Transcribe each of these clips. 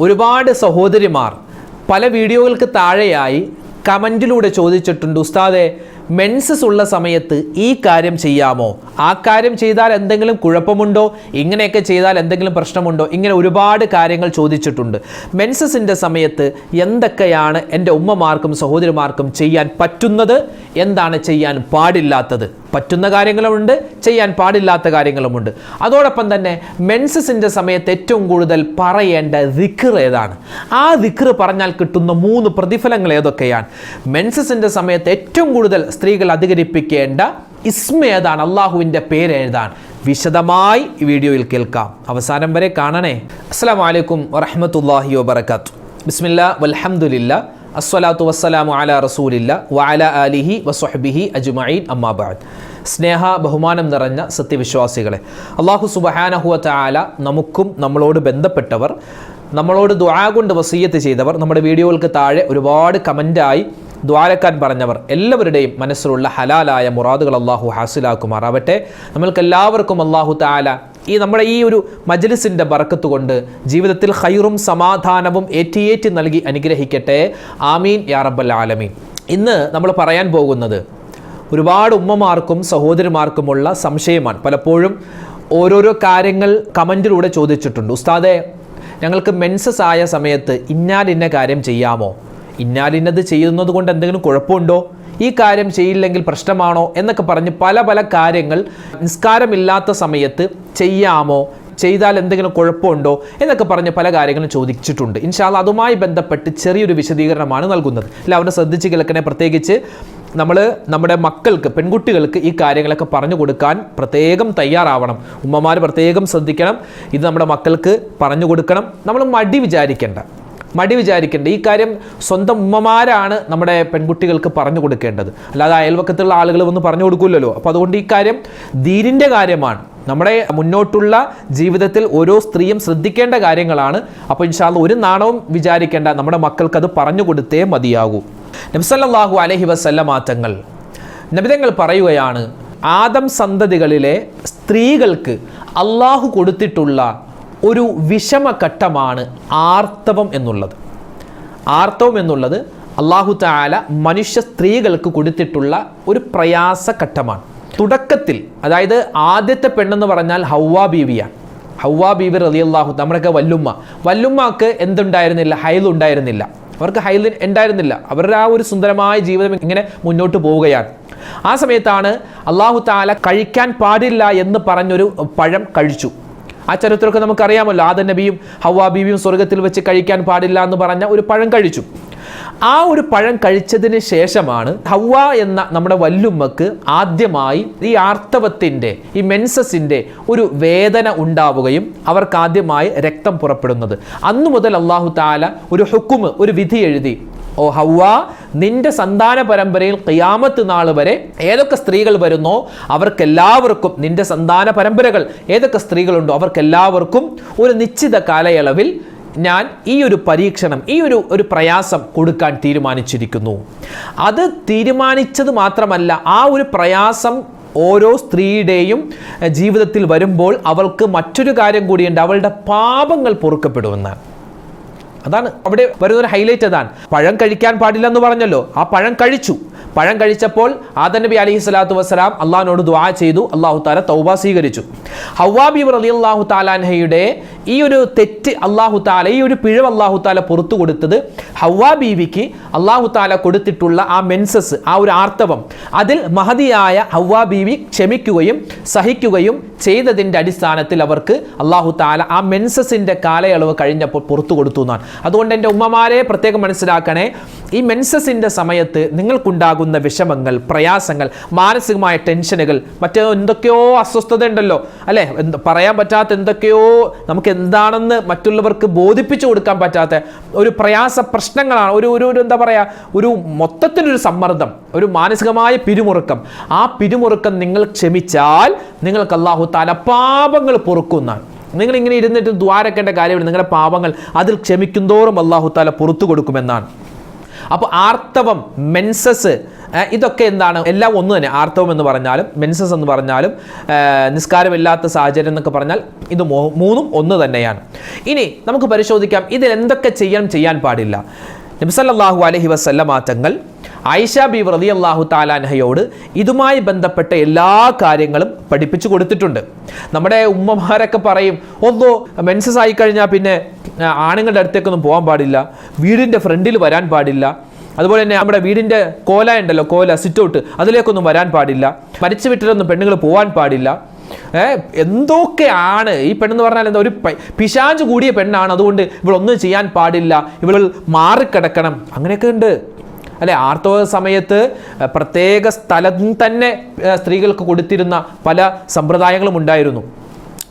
ഒരുപാട് സഹോദരിമാർ പല വീഡിയോകൾക്ക് താഴെയായി കമന്റിലൂടെ ചോദിച്ചിട്ടുണ്ട് ഉസ്താദെ മെൻസസ് ഉള്ള സമയത്ത് ഈ കാര്യം ചെയ്യാമോ? ആ കാര്യം ചെയ്താൽ എന്തെങ്കിലും കുഴപ്പമുണ്ടോ? ഇങ്ങനെയൊക്കെ ചെയ്താൽ എന്തെങ്കിലും പ്രശ്നമുണ്ടോ? ഇങ്ങനെ ഒരുപാട് കാര്യങ്ങൾ ചോദിച്ചിട്ടുണ്ട്. മെൻസസിന്റെ സമയത്ത് എന്തൊക്കെയാണ് എന്റെ ഉമ്മമാർക്കും സഹോദരിമാർക്കും ചെയ്യാൻ പറ്റുന്നത്? എന്താണ് ചെയ്യാൻ പാടില്ലാത്തത്? പറ്റുന്ന കാര്യങ്ങളുമുണ്ട് ചെയ്യാൻ പാടില്ലാത്ത കാര്യങ്ങളുമുണ്ട്. അതോടൊപ്പം തന്നെ മെൻസസിന്റെ സമയത്ത് ഏറ്റവും കൂടുതൽ പറയേണ്ട റിക്ർ ഏതാണ്? ആ റിക്ർ പറഞ്ഞാൽ കിട്ടുന്ന മൂന്ന് പ്രതിഫലങ്ങൾ ഏതൊക്കെയാണ്? മെൻസസിന്റെ സമയത്ത് ഏറ്റവും കൂടുതൽ സ്ത്രീകൾ അധികരിപ്പിക്കേണ്ട ഇസ്മ ഏതാണ്? അള്ളാഹുവിന്റെ പേര് ഏതാണ്? വിശദമായി ഈ വീഡിയോയിൽ കേൾക്കാം. അവസാനം വരെ കാണണേ. അസ്സാം വലൈക്കും വറഹമത്തല്ലാഹി വാബർക്കാത്തു ബിസ്മില്ല വൽഹംദുലില്ല. അസ്വലാത്തു വസ്സലാമു അല റസൂലില്ല വഅല അലിഹി വസ്വഹബിഹി അജ്മഈൻ. അമ്മാബാദ് സ്നേഹ ബഹുമാനം നിറഞ്ഞ സത്യവിശ്വാസികളെ അള്ളാഹു സുബഹാനഹുവ തആല നമുക്കും നമ്മളോട് ബന്ധപ്പെട്ടവർ നമ്മളോട് ദുആ കൊണ്ട് വസീയത്ത് ചെയ്തവർ നമ്മുടെ വീഡിയോകൾക്ക് താഴെ ഒരുപാട് കമന്റായി ദ്വാരക്കാൻ പറഞ്ഞവർ എല്ലാവരുടെയും മനസ്സിലുള്ള ഹലാലായ മുറാദുകൾ അള്ളാഹു ഹാസിലാക്കുമാറാവട്ടെ. നമ്മൾക്ക് എല്ലാവർക്കും അള്ളാഹു താല ഈ നമ്മുടെ ഈ ഒരു മജ്ലിസിന്റെ ബറക്കത്ത് കൊണ്ട് ജീവിതത്തിൽ ഹൈറും സമാധാനവും ഏറ്റിയേറ്റി നൽകി അനുഗ്രഹിക്കട്ടെ. ആമീൻ യാ റബ്ബൽ ആലമീൻ. ഇന്ന് നമ്മൾ പറയാൻ പോകുന്നത് ഒരുപാട് ഉമ്മമാർക്കും സഹോദരിമാർക്കുമുള്ള സംശയമാണ്. പലപ്പോഴും ഓരോരോ കാര്യങ്ങൾ കമന്റിലൂടെ ചോദിച്ചിട്ടുണ്ട്. ഉസ്താദെ ഞങ്ങൾക്ക് മെൻസസ് ആയ സമയത്ത് ഇന്നാലിന്ന കാര്യം ചെയ്യാമോ? ഇന്നാലിന്നത് ചെയ്യുന്നത് കൊണ്ട് എന്തെങ്കിലും കുഴപ്പമുണ്ടോ? ഈ കാര്യം ചെയ്യില്ലെങ്കിൽ പ്രശ്നമാണോ എന്നൊക്കെ പറഞ്ഞ് പല പല കാര്യങ്ങൾ നിസ്കാരമില്ലാത്ത സമയത്ത് ചെയ്യാമോ? ചെയ്താൽ എന്തെങ്കിലും കുഴപ്പമുണ്ടോ? എന്നൊക്കെ പറഞ്ഞ് പല കാര്യങ്ങളും ചോദിച്ചിട്ടുണ്ട്. ഇൻഷാല്ല അതുമായി ബന്ധപ്പെട്ട് ചെറിയൊരു വിശദീകരണമാണ് നൽകുന്നത്. എല്ലാവരും ശ്രദ്ധിച്ച് കേൾക്കണേ. പ്രത്യേകിച്ച് നമ്മൾ നമ്മുടെ മക്കൾക്ക് പെൺകുട്ടികൾക്ക് ഈ കാര്യങ്ങളൊക്കെ പറഞ്ഞു കൊടുക്കാൻ പ്രത്യേകം തയ്യാറാവണം. ഉമ്മമാർ പ്രത്യേകം ശ്രദ്ധിക്കണം. ഇത് നമ്മുടെ മക്കൾക്ക് പറഞ്ഞു കൊടുക്കണം. നമ്മൾ മടി വിചാരിക്കേണ്ട. മടി വിചാരിക്കേണ്ട. ഈ കാര്യം സ്വന്തം ഉമ്മമാരാണ് നമ്മുടെ പെൺകുട്ടികൾക്ക് പറഞ്ഞു കൊടുക്കേണ്ടത്. അല്ലാതെ അയൽവക്കത്തുള്ള ആളുകൾ വന്ന് പറഞ്ഞു കൊടുക്കില്ലല്ലോ അപ്പോൾ അതുകൊണ്ട് ഈ കാര്യം ദീനിന്റെ കാര്യമാണ്. നമ്മുടെ മുന്നോട്ടുള്ള ജീവിതത്തിൽ ഓരോ സ്ത്രീയും ശ്രദ്ധിക്കേണ്ട കാര്യങ്ങളാണ്. അപ്പോൾ ഇൻഷാല്ല ഒരു നാണവും വിചാരിക്കേണ്ട. നമ്മുടെ മക്കൾക്ക് അത് പറഞ്ഞു കൊടുത്തേ മതിയാകൂ. നബ്സല്ലാഹു അലഹി വസല്ലമാറ്റങ്ങൾ നബിതങ്ങൾ പറയുകയാണ് ആദം സന്തതികളിലെ സ്ത്രീകൾക്ക് അള്ളാഹു കൊടുത്തിട്ടുള്ള ഒരു വിഷമഘട്ടമാണ് ആർത്തവം എന്നുള്ളത്. ആർത്തവം എന്നുള്ളത് അള്ളാഹു താല മനുഷ്യ സ്ത്രീകൾക്ക് കൊടുത്തിട്ടുള്ള ഒരു പ്രയാസഘട്ടമാണ്. തുടക്കത്തിൽ അതായത് ആദ്യത്തെ പെണ്ണെന്ന് പറഞ്ഞാൽ ഹൗവ ബീവിയാണ്. ഹൗവ ബീവി അള്ളാഹു നമ്മുടെയൊക്കെ വല്ലുമ്മ. വല്ലുമ്മക്ക് എന്തുണ്ടായിരുന്നില്ല? ഹൈൽ ഉണ്ടായിരുന്നില്ല. അവർക്ക് ഹൈൽ ഉണ്ടായിരുന്നില്ല. അവരുടെ ആ ഒരു സുന്ദരമായ ജീവിതം ഇങ്ങനെ മുന്നോട്ട് പോവുകയാണ്. ആ സമയത്താണ് അള്ളാഹു താല കഴിക്കാൻ പാടില്ല എന്ന് പറഞ്ഞൊരു പഴം കഴിച്ചു. ആ ചരിത്രമൊക്കെ നമുക്കറിയാമല്ലോ. ആദ നബിയും ഹവ്വാ ബീവിയും സ്വർഗത്തിൽ വെച്ച് കഴിക്കാൻ പാടില്ല എന്ന് പറഞ്ഞ ഒരു പഴം കഴിച്ചു. ആ ഒരു പഴം കഴിച്ചതിന് ശേഷമാണ് ഹവ്വ എന്ന നമ്മുടെ വല്ലുമ്മക്ക് ആദ്യമായി ഈ ആർത്തവത്തിന്റെ ഈ മെൻസസിന്റെ ഒരു വേദന ഉണ്ടാവുകയും അവർക്ക് ആദ്യമായി രക്തം പുറപ്പെടുന്നത്. അന്നു മുതൽ അള്ളാഹു താല ഒരു ഹുക്കുമ് ഒരു വിധി എഴുതി. ഓ ഹൗവ നിന്റെ സന്താന പരമ്പരയിൽ ഖിയാമത്ത് നാൾ വരെ ഏതൊക്കെ സ്ത്രീകൾ വരുന്നോ അവർക്കെല്ലാവർക്കും നിന്റെ സന്താന പരമ്പരകൾ ഏതൊക്കെ സ്ത്രീകളുണ്ടോ അവർക്കെല്ലാവർക്കും ഒരു നിശ്ചിത കാലയളവിൽ ഞാൻ ഈ ഒരു പരീക്ഷണം ഈ ഒരു ഒരു പ്രയാസം കൊടുക്കാൻ തീരുമാനിച്ചിരിക്കുന്നു. അത് തീരുമാനിച്ചത് മാത്രമല്ല ആ ഒരു പ്രയാസം ഓരോ സ്ത്രീയുടെയും ജീവിതത്തിൽ വരുമ്പോൾ അവൾക്ക് മറ്റൊരു കാര്യം കൂടിയുണ്ട് അവളുടെ പാപങ്ങൾ പൊറുക്കപ്പെടുമെന്നാണ് അതാണ് അവിടെ വരുന്ന ഒരു ഹൈലൈറ്റ് അതാണ്. പഴം കഴിക്കാൻ പാടില്ല എന്ന് പറഞ്ഞല്ലോ. ആ പഴം കഴിച്ചു. പഴം കഴിച്ചപ്പോൾ ആദൻ നബി അലഹി സ്വലാത്തു വസ്സലാം അള്ളാഹിനോട് ദ്വാ ചെയ്തു. അള്ളാഹു താല തൗബ സ്വീകരിച്ചു. ഹവാബി അലി അള്ളാഹു താലാൻഹയുടെ ഈ ഒരു തെറ്റ് അള്ളാഹു താല ഈ ഒരു പിഴവ് അള്ളാഹു താല പുറത്തു കൊടുത്തത് ഹവാ ബീവിക്ക് അള്ളാഹു താല കൊടുത്തിട്ടുള്ള ആ മെൻസസ് ആ ഒരു ആർത്തവം. അതിൽ മഹതിയായ ഹവാ ബീവി ക്ഷമിക്കുകയും സഹിക്കുകയും ചെയ്തതിന്റെ അടിസ്ഥാനത്തിൽ അവർക്ക് അള്ളാഹു താല ആ മെൻസസിന്റെ കാലയളവ് കഴിഞ്ഞപ്പോൾ പുറത്തു കൊടുത്തു എന്നാണ്. അതുകൊണ്ട് എന്റെ ഉമ്മമാരെ പ്രത്യേകം മനസ്സിലാക്കണേ ഈ മെൻസസിന്റെ സമയത്ത് നിങ്ങൾക്കുണ്ടാകുന്ന വിഷമങ്ങൾ പ്രയാസങ്ങൾ മാനസികമായ ടെൻഷനുകൾ മറ്റേ എന്തൊക്കെയോ അസ്വസ്ഥത ഉണ്ടല്ലോ അല്ലേ? പറയാൻ പറ്റാത്ത എന്തൊക്കെയോ നമുക്ക് എന്താണെന്ന് മറ്റുള്ളവർക്ക് ബോധിപ്പിച്ചു കൊടുക്കാൻ പറ്റാത്ത ഒരു പ്രയാസ പ്രശ്നങ്ങളാണ്. ഒരു ഒരു എന്താ പറയുക ഒരു മൊത്തത്തിലൊരു സമ്മർദ്ദം ഒരു മാനസികമായ പിരിമുറുക്കം. ആ പിരിമുറുക്കം നിങ്ങൾ ക്ഷമിച്ചാൽ നിങ്ങൾക്ക് അള്ളാഹു താല പാപങ്ങൾ പൊറുക്കുന്നതാണ്. നിങ്ങൾ ഇങ്ങനെ ഇരുന്നിട്ട് ദ്വാരക്കേണ്ട കാര്യമില്ല. നിങ്ങളുടെ പാപങ്ങൾ അതിൽ ക്ഷമിക്കുന്തോറും അള്ളാഹു താല പുറത്തു കൊടുക്കുമെന്നാണ്. അപ്പോൾ ആർത്തവം മെൻസസ് ഇതൊക്കെ എന്താണ്? എല്ലാം ഒന്ന് തന്നെ. ആർത്തവം എന്ന് പറഞ്ഞാലും മെൻസസ് എന്ന് പറഞ്ഞാലും നിസ്കാരമില്ലാത്ത സാഹചര്യം എന്നൊക്കെ പറഞ്ഞാൽ ഇത് മൂന്നും ഒന്ന് തന്നെയാണ്. ഇനി നമുക്ക് പരിശോധിക്കാം ഇതിൽ എന്തൊക്കെ ചെയ്യാൻ ചെയ്യാൻ പാടില്ല. നബിസല്ലാഹു അലഹി വസല്ലമ തങ്ങൾ ആയിഷ ബി റതി അള്ളാഹു താലാൻഹയോട് ഇതുമായി ബന്ധപ്പെട്ട എല്ലാ കാര്യങ്ങളും പഠിപ്പിച്ചു കൊടുത്തിട്ടുണ്ട്. നമ്മുടെ ഉമ്മമാരൊക്കെ പറയും ഒന്നോ മെൻസസ് ആയി കഴിഞ്ഞാൽ പിന്നെ ആണുങ്ങളുടെ അടുത്തേക്കൊന്നും പോകാൻ പാടില്ല വീടിന്റെ ഫ്രണ്ടിൽ വരാൻ പാടില്ല അതുപോലെ തന്നെ നമ്മുടെ വീടിന്റെ കോല ഉണ്ടല്ലോ കോല സിറ്റൗട്ട് അതിലേക്കൊന്നും വരാൻ പാടില്ല മരിച്ചു വിട്ടിലൊന്നും പെണ്ണുങ്ങൾ പോകാൻ പാടില്ല. എന്തൊക്കെയാണ്? ഈ പെണ്ണെന്ന് പറഞ്ഞാൽ എന്താ ഒരു പിശാഞ്ചു കൂടിയ പെണ്ണാണ്. അതുകൊണ്ട് ഇവളൊന്നും ചെയ്യാൻ പാടില്ല. ഇവൾ മാറിക്കിടക്കണം. അങ്ങനെയൊക്കെ ഉണ്ട്. അല്ലെ ആർത്തവ സമയത്ത് പ്രത്യേക സ്ഥലം തന്നെ സ്ത്രീകൾക്ക് കൊടുത്തിരുന്ന പല സമ്പ്രദായങ്ങളും ഉണ്ടായിരുന്നു.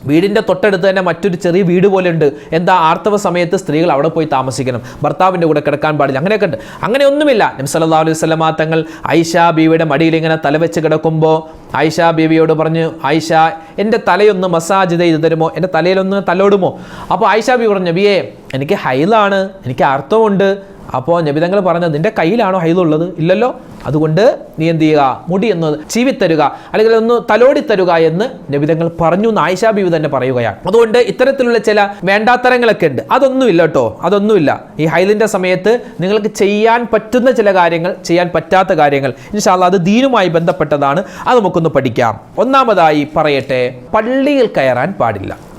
വീടിന്റെ തൊട്ടടുത്ത് തന്നെ മറ്റൊരു ചെറിയ വീട് പോലെ ഉണ്ട് എന്താ ആർത്തവ സമയത്ത് സ്ത്രീകൾ അവിടെ പോയി താമസിക്കണം. ഭർത്താവിന്റെ കൂടെ കിടക്കാൻ പാടില്ല. അങ്ങനെയൊക്കെ ഉണ്ട്. അങ്ങനെയൊന്നുമില്ല നബി സല്ലല്ലാഹു അലൈഹി വസല്ലമ തങ്ങൾ ഐഷ ബീവിയുടെ മടിയിൽ ഇങ്ങനെ തലവെച്ച് കിടക്കുമ്പോൾ ഐഷ ബീവിയോട് പറഞ്ഞു ഐഷ എന്റെ തലയൊന്ന് മസാജ് ചെയ്ത് തരുമോ? എന്റെ തലയിലൊന്ന് തലോടുമോ? അപ്പോൾ ഐഷ ബീവി പറഞ്ഞു നബിയേ എനിക്ക് ഹൈലാണ്. എനിക്ക് ആർത്തവമുണ്ട്. അപ്പോൾ നബിതങ്ങൾ പറഞ്ഞത് നിന്റെ കയ്യിലാണോ ഹൈലുള്ളത് ഇല്ലല്ലോ. അതുകൊണ്ട് നീ എന്ത് ചെയ്യുക? മുടി ഒന്ന് ചീവിത്തരുക. അല്ലെങ്കിൽ ഒന്ന് തലോടി എന്ന് നബിതങ്ങൾ പറഞ്ഞു എന്ന് ആയിഷാ ബീവി തന്നെ പറയുകയാണ്. അതുകൊണ്ട് ഇത്തരത്തിലുള്ള ചില വേണ്ടാത്തരങ്ങളൊക്കെ ഉണ്ട്. അതൊന്നുമില്ല കേട്ടോ. അതൊന്നുമില്ല ഈ ഹൈലിന്റെ സമയത്ത് നിങ്ങൾക്ക് ചെയ്യാൻ പറ്റുന്ന ചില കാര്യങ്ങൾ ചെയ്യാൻ പറ്റാത്ത കാര്യങ്ങൾ ഇൻഷാല്ല അത് ദീനുമായി ബന്ധപ്പെട്ടതാണ്. അത് നമുക്കൊന്ന് പഠിക്കാം. ഒന്നാമതായി പറയട്ടെ പള്ളിയിൽ കയറാൻ പാടില്ല.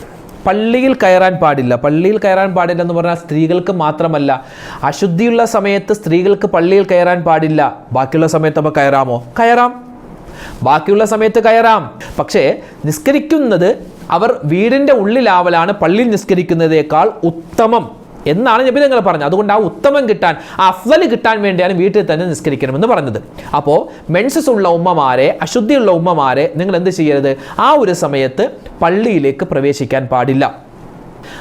പള്ളിയിൽ കയറാൻ പാടില്ല. പള്ളിയിൽ കയറാൻ പാടില്ല എന്ന് പറഞ്ഞാൽ സ്ത്രീകൾക്ക് മാത്രമല്ല. അശുദ്ധിയുള്ള സമയത്ത് സ്ത്രീകൾക്ക് പള്ളിയിൽ കയറാൻ പാടില്ല. ബാക്കിയുള്ള സമയത്ത് അപ്പോൾ കയറാമോ? കയറാം. ബാക്കിയുള്ള സമയത്ത് കയറാം. പക്ഷേ നിസ്കരിക്കുന്നത് അവർ വീടിന്റെ ഉള്ളിലാവലാണ് പള്ളിയിൽ നിസ്കരിക്കുന്നതേക്കാൾ ഉത്തമം. എന്നാണ് നബി നിങ്ങൾ പറഞ്ഞത്. അതുകൊണ്ട് ആ ഉത്തമം കിട്ടാൻ ആ അഫ്വൽ കിട്ടാൻ വേണ്ടിയാണ് വീട്ടിൽ തന്നെ നിസ്കരിക്കണമെന്ന് പറഞ്ഞത്. അപ്പോൾ മെൻസസ് ഉള്ള ഉമ്മമാരെ അശുദ്ധിയുള്ള ഉമ്മമാരെ നിങ്ങൾ എന്ത് ചെയ്യരുത്? ആ ഒരു സമയത്ത് പള്ളിയിലേക്ക് പ്രവേശിക്കാൻ പാടില്ല.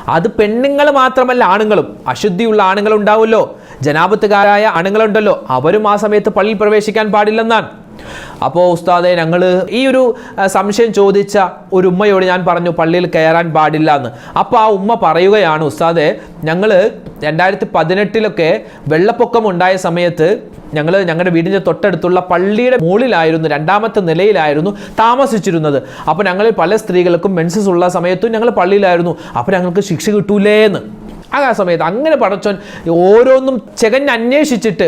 അത് പെണ്ണുങ്ങൾ മാത്രമല്ല ആണുങ്ങളും. അശുദ്ധിയുള്ള ആണുങ്ങൾ ഉണ്ടാവുമല്ലോ. ജനാപത്തുകാരായ ആണുങ്ങളുണ്ടല്ലോ. അവരും ആ സമയത്ത് പള്ളിയിൽ പ്രവേശിക്കാൻ പാടില്ലെന്നാണ്. അപ്പോൾ ഉസ്താദെ ഞങ്ങൾ ഈ ഒരു സംശയം ചോദിച്ച ഒരു ഉമ്മയോട് ഞാൻ പറഞ്ഞു പള്ളിയിൽ കയറാൻ പാടില്ല എന്ന്. അപ്പോൾ ആ ഉമ്മ പറയുകയാണ് ഉസ്താദെ ഞങ്ങൾ രണ്ടായിരത്തി പതിനെട്ടിലൊക്കെ വെള്ളപ്പൊക്കം ഉണ്ടായ സമയത്ത് ഞങ്ങൾ ഞങ്ങളുടെ വീടിന്റെ തൊട്ടടുത്തുള്ള പള്ളിയുടെ മുകളിലായിരുന്നു രണ്ടാമത്തെ നിലയിലായിരുന്നു താമസിച്ചിരുന്നത്. അപ്പോൾ ഞങ്ങൾ പല സ്ത്രീകൾക്കും മെൻസസ് ഉള്ള സമയത്തും ഞങ്ങൾ പള്ളിയിലായിരുന്നു. അപ്പോൾ ഞങ്ങൾക്ക് ശിക്ഷ കിട്ടൂലേന്ന്. ആ സമയത്ത് അങ്ങനെ പടച്ചോൻ ഓരോന്നും ചെകഞ്ഞ് അന്വേഷിച്ചിട്ട്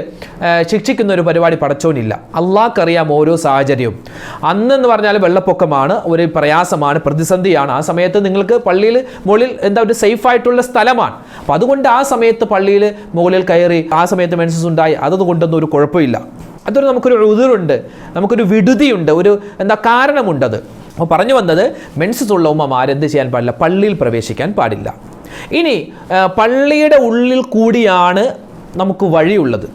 ശിക്ഷിക്കുന്ന ഒരു പരിപാടി പടച്ചോനില്ല. അള്ളാഹ്ക്കറിയാം ഓരോ സാഹചര്യവും. അന്നെന്ന് പറഞ്ഞാൽ വെള്ളപ്പൊക്കമാണ് ഒരു പ്രയാസമാണ് പ്രതിസന്ധിയാണ്. ആ സമയത്ത് നിങ്ങൾക്ക് പള്ളിയിൽ മുകളിൽ എന്താ ഒരു സേഫ് ആയിട്ടുള്ള സ്ഥലമാണ്. അപ്പം അതുകൊണ്ട് ആ സമയത്ത് പള്ളിയിൽ മുകളിൽ കയറി ആ സമയത്ത് മെൻസസ് ഉണ്ടായി അതുകൊണ്ടൊന്നും ഒരു കുഴപ്പമില്ല. അതൊരു നമുക്കൊരു ഉതിരുണ്ട് നമുക്കൊരു വിടുതിയുണ്ട് ഒരു എന്താ കാരണമുണ്ടത്. അപ്പോൾ പറഞ്ഞു വന്നത് മെൻസസ് ഉള്ള ഉമ്മമാരെന്ത് ചെയ്യാൻ പാടില്ല? പള്ളിയിൽ പ്രവേശിക്കാൻ പാടില്ല. ഇനി പള്ളിയുടെ ഉള്ളിൽ കൂടിയാണ് നമുക്ക് വഴിയുള്ളത്.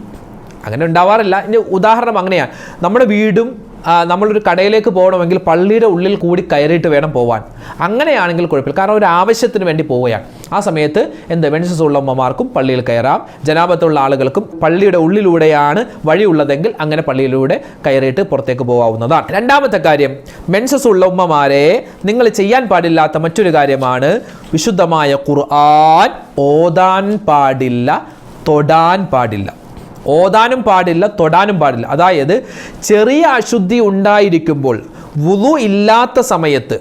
അങ്ങനെ ഉണ്ടാവാറില്ല. ഇനി ഉദാഹരണം അങ്ങനെയാണ്. നമ്മുടെ വീടും നമ്മളൊരു കടയിലേക്ക് പോകണമെങ്കിൽ പള്ളിയുടെ ഉള്ളിൽ കൂടി കയറിയിട്ട് വേണം പോവാൻ. അങ്ങനെയാണെങ്കിൽ കുഴപ്പമില്ല. കാരണം ഒരു ആവശ്യത്തിന് വേണ്ടി പോവുകയാണ്. ആ സമയത്ത് എന്ത്? മെൻസസ് ഉള്ള അമ്മമാർക്കും പള്ളിയിൽ കയറാം. ജനാപത്തുള്ള ആളുകൾക്കും പള്ളിയുടെ ഉള്ളിലൂടെയാണ് വഴിയുള്ളതെങ്കിൽ അങ്ങനെ പള്ളിയിലൂടെ കയറിയിട്ട് പുറത്തേക്ക് പോകാവുന്നതാണ്. രണ്ടാമത്തെ കാര്യം മെൻസസ് ഉള്ള ഉമ്മമാരെ നിങ്ങൾ ചെയ്യാൻ പാടില്ലാത്ത മറ്റൊരു കാര്യമാണ് വിശുദ്ധമായ ഖുർആൻ ഓതാൻ പാടില്ല തൊടാൻ പാടില്ല. ഓതാനും പാടില്ല തൊടാനും പാടില്ല. അതായത് ചെറിയ അശുദ്ധി ഉണ്ടായിരിക്കുമ്പോൾ വുളു ഇല്ലാത്ത സമയത്ത്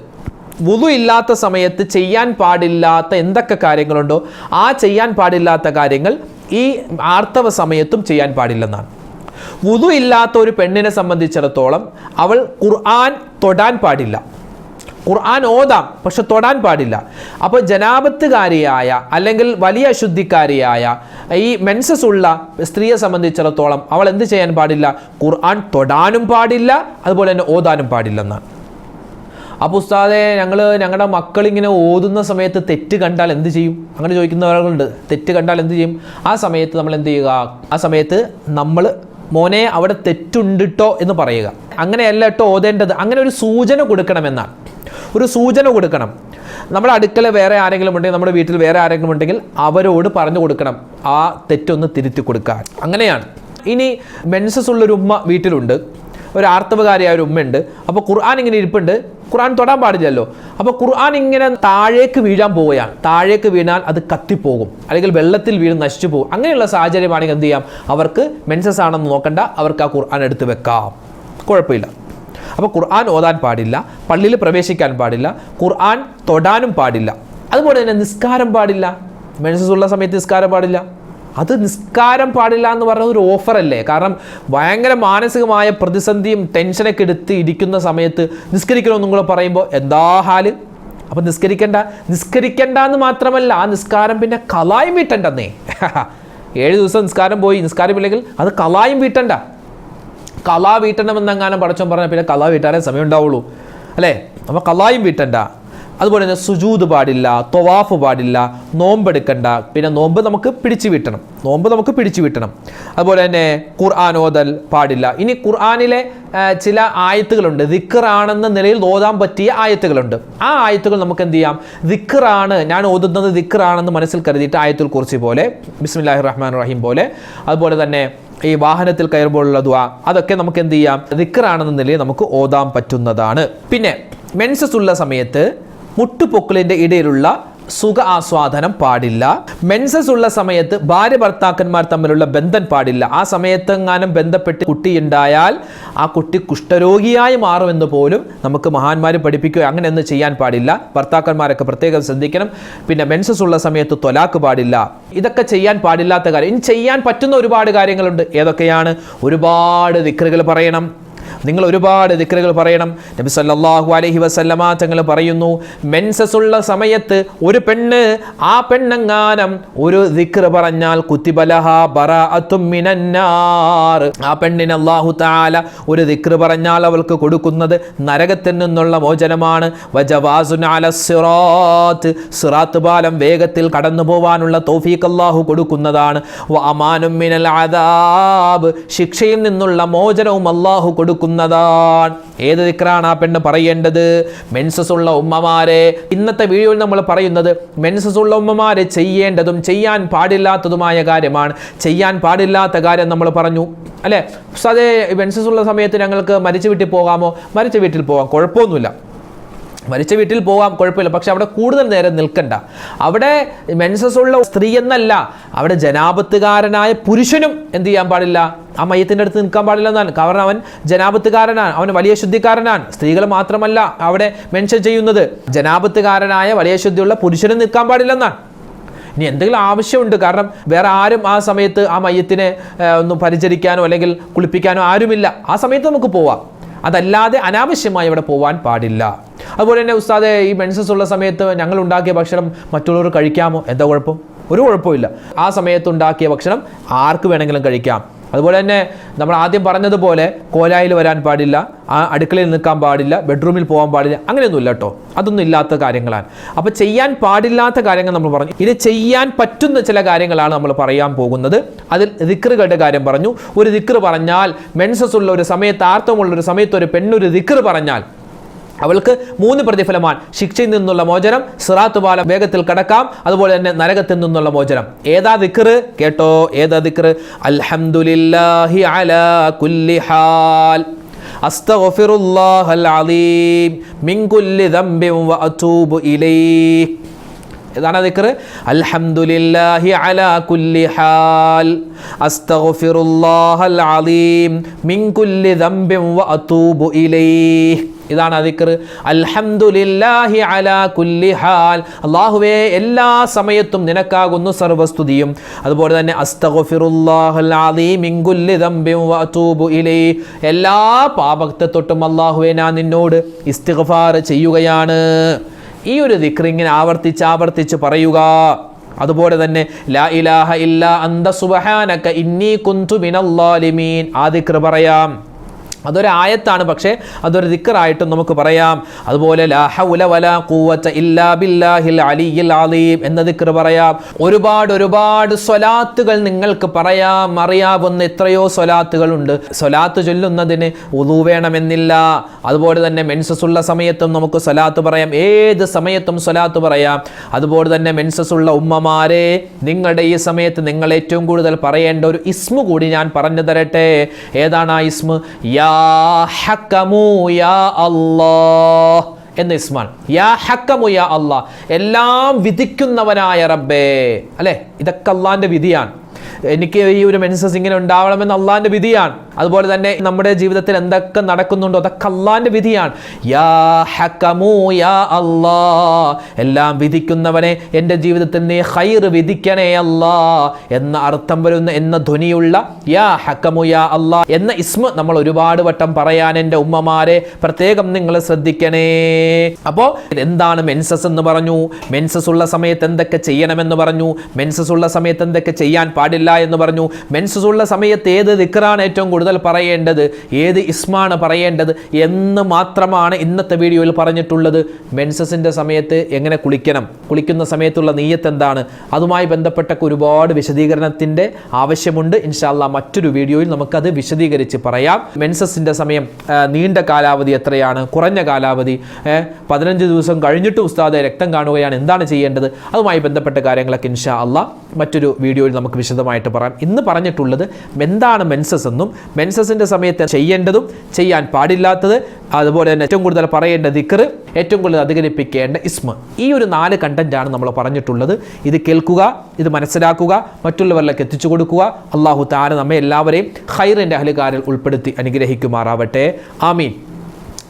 വുളു ഇല്ലാത്ത സമയത്ത് ചെയ്യാൻ പാടില്ലാത്ത എന്തൊക്കെ കാര്യങ്ങളുണ്ടോ ആ ചെയ്യാൻ പാടില്ലാത്ത കാര്യങ്ങൾ ഈ ആർത്തവ സമയത്തും ചെയ്യാൻ പാടില്ലെന്നാണ്. വുളു ഇല്ലാത്ത ഒരു പെണ്ണിനെ സംബന്ധിച്ചിടത്തോളം അവൾ ഖുർആൻ തൊടാൻ പാടില്ല. ഖുർആൻ ഓതാം പക്ഷെ തൊടാൻ പാടില്ല. അപ്പോൾ ജനാപത്തുകാരിയായ അല്ലെങ്കിൽ വലിയ അശുദ്ധിക്കാരിയായ ഈ മെൻസസ് ഉള്ള സ്ത്രീയെ സംബന്ധിച്ചിടത്തോളം അവൾ എന്ത് ചെയ്യാൻ പാടില്ല? ഖുർആൻ തൊടാനും പാടില്ല അതുപോലെ തന്നെ ഓതാനും പാടില്ലെന്നാണ്. ആ ഉസ്താദെ ഞങ്ങൾ ഞങ്ങളുടെ മക്കൾ ഇങ്ങനെ ഓതുന്ന സമയത്ത് തെറ്റ് കണ്ടാൽ എന്ത് ചെയ്യും? അങ്ങനെ ചോദിക്കുന്ന ആളുകളുണ്ട് തെറ്റ് കണ്ടാൽ എന്ത് ചെയ്യും? ആ സമയത്ത് നമ്മൾ എന്ത് ചെയ്യുക? ആ സമയത്ത് നമ്മൾ മോനെ അവിടെ തെറ്റുണ്ടിട്ടോ എന്ന് പറയുക. അങ്ങനെയല്ല കേട്ടോ ഓതേണ്ടത്. അങ്ങനെ ഒരു സൂചന കൊടുക്കണമെന്നാണ്. ഒരു സൂചന കൊടുക്കണം. നമ്മുടെ അടുക്കള വേറെ ആരെങ്കിലും ഉണ്ടെങ്കിൽ നമ്മുടെ വീട്ടിൽ വേറെ ആരെങ്കിലും ഉണ്ടെങ്കിൽ അവരോട് പറഞ്ഞു കൊടുക്കണം. ആ തെറ്റൊന്ന് തിരുത്തി കൊടുക്കാൻ. അങ്ങനെയാണ്. ഇനി മെൻസസ് ഉള്ളൊരു ഉമ്മ വീട്ടിലുണ്ട്. ഒരു ആർത്തവകാരിയായ ഒരു ഉമ്മയുണ്ട്. അപ്പോൾ ഖുർആൻ ഇങ്ങനെ ഇരിപ്പുണ്ട്. ഖുർആൻ തൊടാൻ പാടില്ലല്ലോ. അപ്പോൾ ഖുർആൻ ഇങ്ങനെ താഴേക്ക് വീഴാൻ പോവുകയാണ്. താഴേക്ക് വീണാൽ അത് കത്തിപ്പോകും. അല്ലെങ്കിൽ വെള്ളത്തിൽ വീണ് നശിച്ചു പോകും. അങ്ങനെയുള്ള സാഹചര്യമാണെങ്കിൽ എന്ത് ചെയ്യാം? അവർക്ക് മെൻസസ് ആണെന്ന് നോക്കണ്ട. അവർക്ക് ആ ഖുർആൻ എടുത്ത് വെക്കാം. കുഴപ്പമില്ല. അപ്പോൾ ഖുർആൻ ഓതാൻ പാടില്ല പള്ളിയിൽ പ്രവേശിക്കാൻ പാടില്ല ഖുർആൻ തൊടാനും പാടില്ല. അതുപോലെ തന്നെ നിസ്കാരം പാടില്ല. മെൻസസ് ഉള്ള സമയത്ത് നിസ്കാരം പാടില്ല. അത് നിസ്കാരം പാടില്ല എന്ന് പറയുന്നത് ഒരു ഓഫറല്ലേ കാരണം ഭയങ്കര മാനസികമായ പ്രതിസന്ധിയും ടെൻഷനൊക്കെ എടുത്ത് ഇരിക്കുന്ന സമയത്ത് നിസ്കരിക്കണമെന്നും കൂടെ പറയുമ്പോൾ എന്താ ഹാൽ? അപ്പം നിസ്കരിക്കണ്ട നിസ്കരിക്കണ്ട എന്ന് മാത്രമല്ല ആ നിസ്കാരം പിന്നെ കലായും വീട്ടണ്ടെന്നേ. ഏഴ് ദിവസം നിസ്കാരം പോയി നിസ്കാരമില്ലെങ്കിൽ അത് കലായും വീട്ടണ്ട. കലാ വീട്ടണമെന്നെങ്ങാനും പടച്ചോൻ പറഞ്ഞാൽ പിന്നെ കലാ വീട്ടാനേ സമയം ഉണ്ടാവുള്ളൂ അല്ലേ? അപ്പോൾ കലായും വീട്ടണ്ട. അതുപോലെ തന്നെ സുജൂത് പാടില്ല തൊവാഫ് പാടില്ല നോമ്പെടുക്കണ്ട. പിന്നെ നോമ്പ് നമുക്ക് പിടിച്ചു വീട്ടണം. നോമ്പ് നമുക്ക് പിടിച്ചു വീട്ടണം. അതുപോലെ തന്നെ ഖുർആൻ ഓതൽ പാടില്ല. ഇനി ഖുർആാനിലെ ചില ആയത്തുകളുണ്ട്. ദിക്കറാണെന്ന നിലയിൽ ഓതാൻ പറ്റിയ ആയത്തുകളുണ്ട്. ആ ആയത്തുകൾ നമുക്ക് എന്ത് ചെയ്യാം? ദിക്കറാണ് ഞാൻ ഓതുന്നത് ദിക്കറാണെന്ന് മനസ്സിൽ കരുതിയിട്ട് ആയത്തുൽ കുറിച്ച് പോലെ ബിസ്മില്ലാഹി റഹ്മാൻ റഹീം പോലെ അതുപോലെ തന്നെ ഈ വാഹനത്തിൽ കയറുമ്പോഴുള്ള ദുആ അതൊക്കെ നമുക്ക് എന്ത് ചെയ്യാം? ദിക്കറാണെന്ന നിലയിൽ നമുക്ക് ഓതാൻ പറ്റുന്നതാണ്. പിന്നെ മെൻസസ് ഉള്ള സമയത്ത് മുട്ടുപൊക്കിളിന്റെ ഇടയിലുള്ള സുഖ ആസ്വാദനം പാടില്ല. മെൻസസ് ഉള്ള സമയത്ത് ഭാര്യ ഭർത്താക്കന്മാർ തമ്മിലുള്ള ബന്ധം പാടില്ല. ആ സമയത്തെങ്ങാനും ബന്ധപ്പെട്ട് കുട്ടി ഉണ്ടായാൽ ആ കുട്ടി കുഷ്ഠരോഗിയായി മാറുമെന്ന് പോലും നമുക്ക് മഹാന്മാർ പഠിപ്പിക്കുക അങ്ങനെ ഒന്നും ചെയ്യാൻ പാടില്ല. ഭർത്താക്കന്മാരൊക്കെ പ്രത്യേകം ശ്രദ്ധിക്കണം. പിന്നെ മെൻസസ് ഉള്ള സമയത്ത് തൊലാക്ക് പാടില്ല. ഇതൊക്കെ ചെയ്യാൻ പാടില്ലാത്ത കാര്യം. ഇനി ചെയ്യാൻ പറ്റുന്ന ഒരുപാട് കാര്യങ്ങളുണ്ട്. ഏതൊക്കെയാണ്? ഒരുപാട് ദിക്റുകൾ പറയണം. നിങ്ങൾ ഒരുപാട് ദിക്റുകൾ പറയണം. നബി സല്ലാഹു അലഹി വസല്ലമ തങ്ങൾ പറയുന്നു മെൻസസ് ഉള്ള സമയത്ത് ഒരു പെണ്ണ് ആ പെണ്ണെങ്ങാനം ഒരു ദിക്ർ പറഞ്ഞാൽ കുത്തിബലഹ മിനന്നാർ. ആ പെണ്ണിന് അല്ലാഹു തആല ഒരു ദിക്ർ പറഞ്ഞാൽ അവൾക്ക് കൊടുക്കുന്നത് നരകത്തിൽ നിന്നുള്ള മോചനമാണ്. സിറാത്ത്. പാലം വേഗത്തിൽ കടന്നു പോവാനുള്ള തൗഫീഖ് അള്ളാഹു കൊടുക്കുന്നതാണ്. മിനൽ ശിക്ഷയിൽ നിന്നുള്ള മോചനവും അല്ലാഹു കൊടുക്കുന്നതാണ് ഏത് ദിക്റാണ് ആ പെണ്ണ് പറയേണ്ടത്? മെൻസസ് ഉള്ള ഉമ്മമാരെ. ഇന്നത്തെ വീഡിയോയിൽ നമ്മൾ പറയുന്നത് മെൻസസ് ഉള്ള ഉമ്മമാരെ ചെയ്യേണ്ടതും ചെയ്യാൻ പാടില്ലാത്തതുമായ കാര്യമാണ്. ചെയ്യാൻ പാടില്ലാത്ത കാര്യം നമ്മൾ പറഞ്ഞു. അല്ലേ? അതേ മെൻസസ് ഉള്ള സമയത്ത് ഞങ്ങൾക്ക് മരിച്ച വീട്ടിൽ പോകാമോ? മരിച്ച വീട്ടിൽ പോകാം. കുഴപ്പമൊന്നുമില്ല. മരിച്ച വീട്ടിൽ പോകാം കുഴപ്പമില്ല. പക്ഷെ അവിടെ കൂടുതൽ നേരം നിൽക്കണ്ട. അവിടെ മെൻസസ് ഉള്ള സ്ത്രീ എന്നല്ല അവിടെ ജനാപത്തുകാരനായ പുരുഷനും എന്ത് ചെയ്യാൻ പാടില്ല? ആ മയത്തിന്റെ അടുത്ത് നിൽക്കാൻ പാടില്ല എന്നാണ്. കാരണം അവൻ ജനാപത്തുകാരനാണ് അവൻ വലിയ ശുദ്ധിക്കാരനാണ്. സ്ത്രീകൾ മാത്രമല്ല അവിടെ മെൻഷൻ ചെയ്യുന്നത്. ജനാപത്തുകാരനായ വലിയ ശുദ്ധിയുള്ള പുരുഷനും നിൽക്കാൻ പാടില്ലെന്നാണ് ഇനി എന്തെങ്കിലും ആവശ്യമുണ്ട് കാരണം വേറെ ആരും ആ സമയത്ത് ആ മയ്യത്തിനെ ഒന്ന് പരിചരിക്കാനോ അല്ലെങ്കിൽ കുളിപ്പിക്കാനോ ആരുമില്ല. ആ സമയത്ത് നമുക്ക് പോവാം. അതല്ലാതെ അനാവശ്യമായി അവിടെ പോകാൻ പാടില്ല. അതുപോലെ തന്നെ ഉസ്താദെ ഈ മെൻസസ് ഉള്ള സമയത്ത് ഞങ്ങൾ ഉണ്ടാക്കിയ ഭക്ഷണം മറ്റുള്ളവർ കഴിക്കാമോ? എന്താ കുഴപ്പം? ഒരു കുഴപ്പമില്ല ആ സമയത്ത് ഉണ്ടാക്കിയ ഭക്ഷണം ആർക്ക് വേണമെങ്കിലും കഴിക്കാം? അതുപോലെ തന്നെ നമ്മൾ ആദ്യം പറഞ്ഞതുപോലെ കോലായിൽ വരാൻ പാടില്ല ആ അടുക്കളയിൽ നിൽക്കാൻ പാടില്ല ബെഡ്റൂമിൽ പോകാൻ പാടില്ല അങ്ങനെയൊന്നുമില്ല കേട്ടോ. അതൊന്നും ഇല്ലാത്ത കാര്യങ്ങളാണ്. അപ്പോൾ ചെയ്യാൻ പാടില്ലാത്ത കാര്യങ്ങൾ നമ്മൾ പറഞ്ഞു. ഇത് ചെയ്യാൻ പറ്റുന്ന ചില കാര്യങ്ങളാണ് നമ്മൾ പറയാൻ പോകുന്നത്. അതിൽ ദിക്റുകളുടെ കാര്യം പറഞ്ഞു. ഒരു ദിക്റ് പറഞ്ഞാൽ മെൻസസ് ഉള്ള ഒരു സമയത്ത് ആർത്തമുള്ള ഒരു സമയത്ത് ഒരു പെണ്ണൊരു ദിക്റ് പറഞ്ഞാൽ അവൾക്ക് മൂന്ന് പ്രതിഫലമാണ്. ശിക്ഷയിൽ നിന്നുള്ള മോചനം സിറാത്ത് പാലം വേഗത്തിൽ കടക്കാം അതുപോലെ തന്നെ നരകത്തിൽ നിന്നുള്ള മോചനം. ഏതാ ദിക്റ് കേട്ടോ ഏതാ ദിക്റ് അൽഹംദുലില്ലാഹി അലാ കുല്ലി ഹാൽ. അസ്തഗ്ഫിറുല്ലാഹൽ അലീം മിൻ കുല്ലി ദംബിൻ അതൂബു ഇലൈഹി. ഏതാണ് ദിക്ർ? അൽഹംദുലില്ലാഹി അലാ കുല്ലി ഹാൽ. അസ്തഗ്ഫിറുല്ലാഹൽ അലീം മിൻ കുല്ലി ദംബിൻ അതൂബു ഇലൈഹി. ഇതാണ് ദിക്ർ. അൽഹംദുലില്ലാഹി അലാ കുല്ലി ഹാൽ. അല്ലാഹുവേ എല്ലാ സമയത്തും നിനക്കാകുന്നു സർവസ്തുതിയും. അതുപോലെ തന്നെ എല്ലാ പാപത്തെ തൊട്ടും അല്ലാഹുവേ ഞാൻ നിന്നോട് ഇസ്തിഗ്ഫാർ ചെയ്യുകയാണ്. ഈ ഒരു ദിക്ർ ഇങ്ങനെ ആവർത്തിച്ച് ആവർത്തിച്ച് പറയുക. അതുപോലെ തന്നെ ലാ ഇലാഹ ഇല്ല അന്ത സുബഹാനക്ക ഇന്നി കുന്തു മിനല്ലാലിമീൻ ആ ദിക്ർ പറയാം. അതൊരു ആയത്താണ് പക്ഷേ അതൊരു ദിക്കറായിട്ടും നമുക്ക് പറയാം. അതുപോലെ എന്ന ദിക്കർ പറയാം. ഒരുപാട് ഒരുപാട് സ്വലാത്തുകൾ നിങ്ങൾക്ക് പറയാം. അറിയാവുന്ന എത്രയോ സ്വലാത്തുകളുണ്ട്. സ്വലാത്ത് ചൊല്ലുന്നതിന് ഉതു വേണമെന്നില്ല. അതുപോലെ തന്നെ മെൻസസ് ഉള്ള സമയത്തും നമുക്ക് സ്വലാത്ത് പറയാം. ഏത് സമയത്തും സ്വലാത്ത് പറയാം. അതുപോലെ തന്നെ മെൻസസ് ഉള്ള ഉമ്മമാരെ നിങ്ങളുടെ ഈ സമയത്ത് നിങ്ങൾ ഏറ്റവും കൂടുതൽ പറയേണ്ട ഒരു ഇസ്മു കൂടി ഞാൻ പറഞ്ഞു തരട്ടെ. ഏതാണ് ആ ഇസ്മു? യാ ഹക്കമു യാ അല്ലാഹ് എന്ന ഇസ്മാൻ യാ ഹക്കമു യാ അല്ലാഹ് എല്ലാം വിധിക്കുന്നവനായ റബ്ബേ അല്ലേ? ഇതൊക്കെ അള്ളാന്റെ വിധിയാണ്. എനിക്ക് ഈ ഒരു മെൻസസ് ഇങ്ങനെ ഉണ്ടാവണമെന്ന് അള്ളാന്റെ വിധിയാണ്. അതുപോലെ തന്നെ നമ്മുടെ ജീവിതത്തിൽ എന്തൊക്കെ നടക്കുന്നുണ്ടോ അതൊക്കെ അള്ളാന്റെ വിധിയാണ്. യാ ഹക്കമു യാ അല്ലാ. എല്ലാം വിധിക്കുന്നവനെ എന്റെ ജീവിതത്തിൽ നീ ഹൈർ വിധിക്കണേ അല്ലാ എന്ന അർത്ഥം വരുന്ന എന്ന ധ്വനിയുള്ള യാ ഹക്കമു യാ അല്ലാ എന്ന ഇസ്മ നമ്മൾ ഒരുപാട് വട്ടം പറയാൻ എന്റെ ഉമ്മമാരെ പ്രത്യേകം നിങ്ങൾ ശ്രദ്ധിക്കണേ. അപ്പോൾ എന്താണ് മെൻസസ് എന്ന് പറഞ്ഞു? മെൻസസ് ഉള്ള സമയത്ത് എന്തൊക്കെ ചെയ്യണമെന്ന് പറഞ്ഞു? മെൻസസ് ഉള്ള സമയത്ത് എന്തൊക്കെ ചെയ്യാൻ പാടില്ല എന്ന് പറഞ്ഞു. മെൻസസ് ഉള്ള സമയത്ത് ഏത് ദിക്റാണ് ഏറ്റവും കൂടുതൽ പറയേണ്ടത്? ഏത് ഇസ്മാണ് പറയേണ്ടത്? എന്ന് മാത്രമാണ് ഇന്നത്തെ വീഡിയോയിൽ പറഞ്ഞിട്ടുള്ളത്. മെൻസസിന്റെ സമയത്ത് എങ്ങനെ കുളിക്കണം? കുളിക്കുന്ന സമയത്തുള്ള നീയത്ത് എന്താണ്? അതുമായി ബന്ധപ്പെട്ട ഒരുപാട് വിശദീകരണത്തിന്റെ ആവശ്യമുണ്ട്. ഇൻഷാല്ല മറ്റൊരു വീഡിയോയിൽ നമുക്കത് വിശദീകരിച്ച് പറയാം. മെൻസസിന്റെ സമയം നീണ്ട കാലാവധി എത്രയാണ്? കുറഞ്ഞ കാലാവധി പതിനഞ്ച് ദിവസം കഴിഞ്ഞിട്ട് ഉസ്താദെ രക്തം കാണുകയാണ്. എന്താണ് ചെയ്യേണ്ടത്? അതുമായി ബന്ധപ്പെട്ട കാര്യങ്ങളൊക്കെ ഇൻഷാ അല്ല മറ്റൊരു വീഡിയോയിൽ നമുക്ക് വിശദമായിട്ട് പറയാം. ഇന്ന് പറഞ്ഞിട്ടുള്ളത് എന്താണ് മെൻസസ് എന്നും മെൻസസിന്റെ സമയത്ത് ചെയ്യേണ്ടതും ചെയ്യാൻ പാടില്ലാത്തത് അതുപോലെ തന്നെ ഏറ്റവും കൂടുതൽ പറയേണ്ട ദിക്കർ ഏറ്റവും കൂടുതൽ അധികരിപ്പിക്കേണ്ട ഇസ്മ. ഈ ഒരു നാല് കണ്ടന്റാണ് നമ്മൾ പറഞ്ഞിട്ടുള്ളത്. ഇത് കേൾക്കുക ഇത് മനസ്സിലാക്കുക മറ്റുള്ളവരിലേക്ക് എത്തിച്ചു കൊടുക്കുക. അള്ളാഹു താര നമ്മെ എല്ലാവരെയും ഹൈറിന്റെ അഹലുകാരിൽ ഉൾപ്പെടുത്തി അനുഗ്രഹിക്കുമാറാവട്ടെ. ആമീൻ.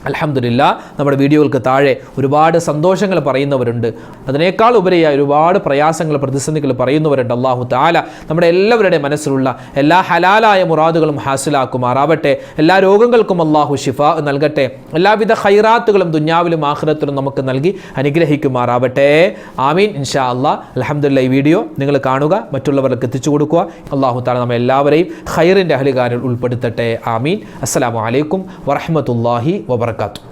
അലഹമില്ല നമ്മുടെ വീഡിയോകൾക്ക് താഴെ ഒരുപാട് സന്തോഷങ്ങൾ പറയുന്നവരുണ്ട്. അതിനേക്കാൾ ഉപരിയായി ഒരുപാട് പ്രയാസങ്ങൾ പ്രതിസന്ധികൾ പറയുന്നവരുണ്ട്. അള്ളാഹു താല നമ്മുടെ എല്ലാവരുടെയും മനസ്സിലുള്ള എല്ലാ ഹലാലായ മുറാദുകളും ഹാസിലാക്കുമാറാവട്ടെ. എല്ലാ രോഗങ്ങൾക്കും അള്ളാഹു ഷിഫ നൽകട്ടെ. എല്ലാവിധ ഹൈറാത്തുകളും ദുഞ്ഞാവിലും ആഹ്റത്തിലും നമുക്ക് നൽകി അനുഗ്രഹിക്കുമാറാവട്ടെ. ആമീൻ. ഇൻഷാ അള്ളാഹ് അലഹമില്ല ഈ വീഡിയോ നിങ്ങൾ കാണുക മറ്റുള്ളവർക്ക് എത്തിച്ചു കൊടുക്കുക. അള്ളാഹു താല നമ്മെ എല്ലാവരെയും ഹൈറിന്റെ അഹലുകാരിൽ ഉൾപ്പെടുത്തട്ടെ. ആമീൻ. അസ്സാം വലൈക്കും വറഹമത്തല്ലാഹി വബർക്കാത്തു recato.